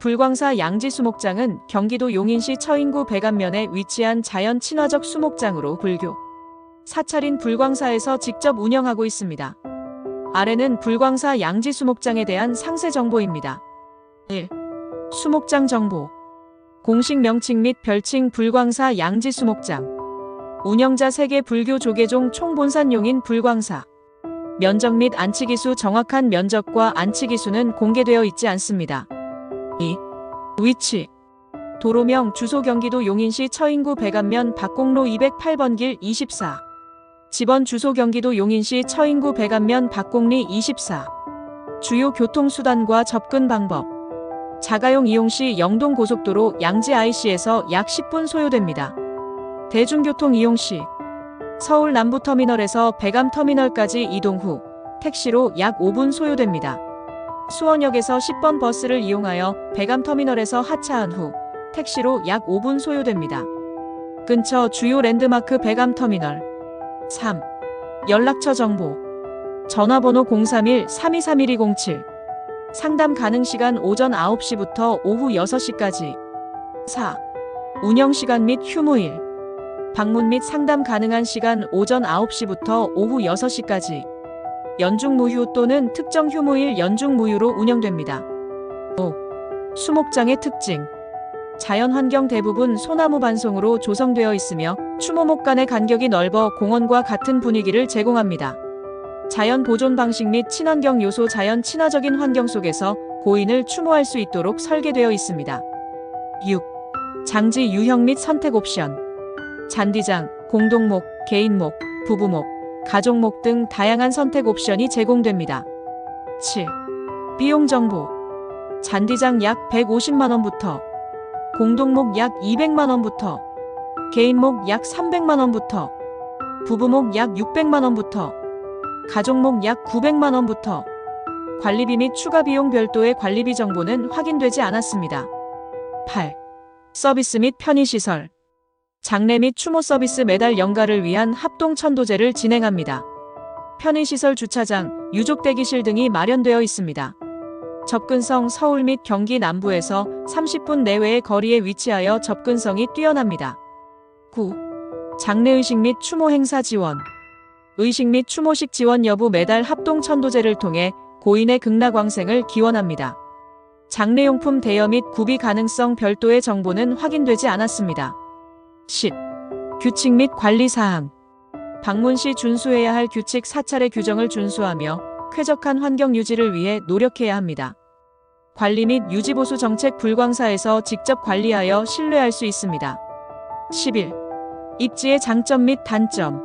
불광사 양지 수목장은 경기도 용인시 처인구 백안면에 위치한 자연 친화적 수목장으로 불교 사찰인 불광사에서 직접 운영하고 있습니다. 아래는 불광사 양지 수목장에 대한 상세 정보입니다. 1. 수목장 정보 공식 명칭 및 별칭 불광사 양지 수목장 운영자 세계 불교 조계종 총본산 용인 불광사 면적 및 안치기수 정확한 면적과 안치기수는 공개되어 있지 않습니다. 2. 위치 도로명 주소 경기도 용인시 처인구 백안면 박공로 208번 길 24. 집원 주소 경기도 용인시 처인구 백안면 박공리 24. 주요 교통수단과 접근 방법 자가용 이용 시 영동 고속도로 양지 IC에서 약 10분 소요됩니다. 대중교통 이용 시 서울 남부터미널에서 백암터미널까지 이동 후 택시로 약 5분 소요됩니다. 수원역에서 10번 버스를 이용하여 백암터미널에서 하차한 후 택시로 약 5분 소요됩니다. 근처 주요 랜드마크 백암터미널 3. 연락처 정보 전화번호 031-3231-207 상담 가능 시간 오전 9시부터 오후 6시까지 4. 운영 시간 및 휴무일 방문 및 상담 가능한 시간 오전 9시부터 오후 6시까지 연중 무휴 또는 특정 휴무일 연중 무휴로 운영됩니다. 5. 수목장의 특징 자연 환경 대부분 소나무 반송으로 조성되어 있으며 추모목 간의 간격이 넓어 공원과 같은 분위기를 제공합니다. 자연 보존 방식 및 친환경 요소 자연 친화적인 환경 속에서 고인을 추모할 수 있도록 설계되어 있습니다. 6. 장지 유형 및 선택 옵션 잔디장, 공동목, 개인목, 부부목, 가족목 등 다양한 선택 옵션이 제공됩니다. 7. 비용 정보 잔디장 약 150만원부터 공동목 약 200만원부터 개인목 약 300만원부터 부부목 약 600만원부터 가족목 약 900만원부터 관리비 및 추가 비용 별도의 관리비 정보는 확인되지 않았습니다. 8. 서비스 및 편의시설 장례 및 추모 서비스 매달 연가를 위한 합동 천도제를 진행합니다. 편의시설 주차장, 유족 대기실 등이 마련되어 있습니다. 접근성 서울 및 경기 남부에서 30분 내외의 거리에 위치하여 접근성이 뛰어납니다. 9. 장례의식 및 추모 행사 지원 의식 및 추모식 지원 여부 매달 합동 천도제를 통해 고인의 극락왕생을 기원합니다. 장례용품 대여 및 구비 가능성 별도의 정보는 확인되지 않았습니다. 10. 규칙 및 관리 사항. 방문 시 준수해야 할 규칙 사찰의 규정을 준수하며 쾌적한 환경 유지를 위해 노력해야 합니다. 관리 및 유지 보수 정책 불광사에서 직접 관리하여 신뢰할 수 있습니다. 11. 입지의 장점 및 단점.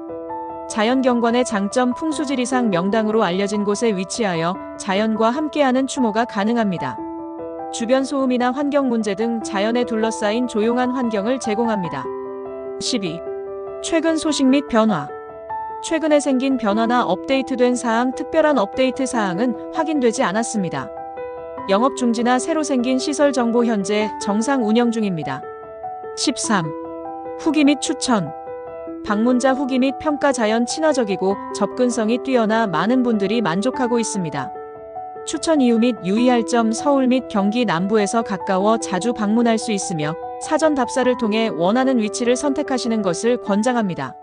자연 경관의 장점 풍수질 이상 명당으로 알려진 곳에 위치하여 자연과 함께하는 추모가 가능합니다. 주변 소음이나 환경 문제 등 자연에 둘러싸인 조용한 환경을 제공합니다. 12. 최근 소식 및 변화. 최근에 생긴 변화나 업데이트된 사항, 특별한 업데이트 사항은 확인되지 않았습니다. 영업 중지나 새로 생긴 시설 정보 현재 정상 운영 중입니다. 13. 후기 및 추천. 방문자 후기 및 평가 자연 친화적이고 접근성이 뛰어나 많은 분들이 만족하고 있습니다. 추천 이유 및 유의할 점 서울 및 경기 남부에서 가까워 자주 방문할 수 있으며 사전 답사를 통해 원하는 위치를 선택하시는 것을 권장합니다.